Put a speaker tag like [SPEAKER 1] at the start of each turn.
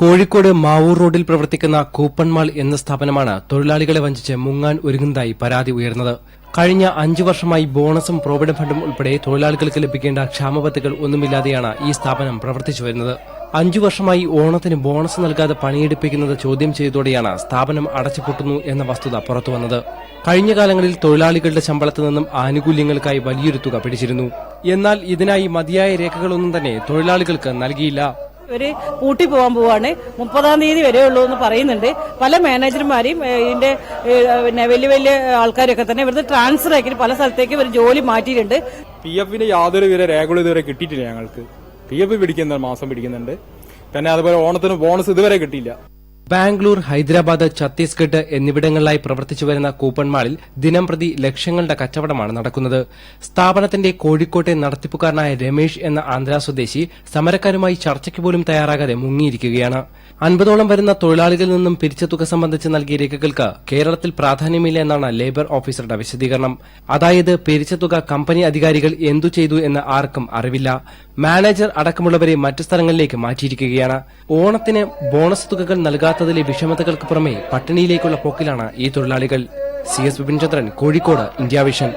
[SPEAKER 1] കോഴിക്കോട് മാവൂർ റോഡിൽ പ്രവർത്തിക്കുന്ന coupon mall എന്ന സ്ഥാപനമാണ് തൊഴിലാളികളെ വഞ്ചിച്ച് മുങ്ങാൻ ഒരുങ്ങുന്നതായി പരാതി ഉയർന്നത്. കഴിഞ്ഞ അഞ്ചു വർഷമായി ബോണസും പ്രോവിഡന്റ് ഫണ്ടും ഉൾപ്പെടെ തൊഴിലാളികൾക്ക് ലഭിക്കേണ്ട ക്ഷാമപത്തുകൾ ഒന്നുമില്ലാതെയാണ് ഈ സ്ഥാപനം പ്രവർത്തിച്ചു വരുന്നത്. അഞ്ചു വർഷമായി ഓണത്തിന് ബോണസ് നൽകാതെ പണിയെടുപ്പിക്കുന്നത് ചോദ്യം ചെയ്തതോടെയാണ് സ്ഥാപനം അടച്ചുപൂട്ടുന്നു എന്ന വസ്തുത പുറത്തുവന്നത് കഴിഞ്ഞ കാലങ്ങളിൽ തൊഴിലാളികളുടെ ശമ്പളത്തിൽ നിന്നും ആനുകൂല്യങ്ങൾക്കായി വലിയൊരു തുക പിടിച്ചിരുന്നു. എന്നാൽ ഇതിനായി മതിയായ രേഖകളൊന്നും തന്നെ തൊഴിലാളികൾക്ക് നൽകിയില്ല.
[SPEAKER 2] ഇവർ പൂട്ടി പോകാൻ പോവാണ്. മുപ്പതാം തീയതി വരെ ഉള്ളൂ എന്ന് പറയുന്നുണ്ട്. പല മാനേജർമാരെയും ഇതിന്റെ പിന്നെ വലിയ വലിയ ആൾക്കാരൊക്കെ തന്നെ ഇവിടുത്തെ ട്രാൻസ്ഫർ ആക്കി പല സ്ഥലത്തേക്ക് ഇവർ ജോലി മാറ്റിയിട്ടുണ്ട്.
[SPEAKER 3] പി എഫിന് യാതൊരു വിധ രേഖകളും ഇതുവരെ കിട്ടിയിട്ടില്ല ഞങ്ങൾക്ക്. പി എഫ് പിടിക്കുന്ന മാസം പിടിക്കുന്നുണ്ട്. പിന്നെ അതുപോലെ ഓണത്തിന് ബോണസ് ഇതുവരെ കിട്ടിയില്ല.
[SPEAKER 1] ബാംഗ്ലൂർ ഹൈദരാബാദ് ഛത്തീസ്ഗഡ് എന്നിവിടങ്ങളിലായി പ്രവർത്തിച്ചു വരുന്ന കൂപ്പൺ മാളിൽ ദിനംപ്രതി ലക്ഷങ്ങളുടെ കച്ചവടമാണ് നടക്കുന്നത്. സ്ഥാപനത്തിന്റെ കോഴിക്കോട്ടെ നടത്തിപ്പുകാരനായ രമേശ് എന്ന ആന്ധ്രാ സ്വദേശി സമരക്കാരുമായി ചർച്ചയ്ക്ക് പോലും തയ്യാറാകാതെ മുങ്ങിയിരിക്കുകയാണ്. അൻപതോളം വരുന്ന തൊഴിലാളികളിൽ നിന്നും പിരിച്ച തുക സംബന്ധിച്ച് നൽകിയ രേഖകൾക്ക് കേരളത്തിൽ പ്രാധാന്യമില്ല എന്നാണ് ലേബർ ഓഫീസറുടെ വിശദീകരണം. അതായത് പിരിച്ച തുക കമ്പനി അധികാരികൾ എന്തു ചെയ്തു എന്ന് ആർക്കും അറിവില്ല. മാനേജർ അടക്കമുള്ളവരെ മറ്റു സ്ഥലങ്ങളിലേക്ക് മാറ്റിയിരിക്കുകയാണ്. ഓണത്തിന് ബോണസ് തുകകൾ നൽകാത്തതിലെ വിഷമതകൾക്ക് പുറമെ പട്ടിണിയിലേക്കുള്ള പോക്കിലാണ് ഈ തൊഴിലാളികൾ. C S Vipin Chandran Kozhikode India vision.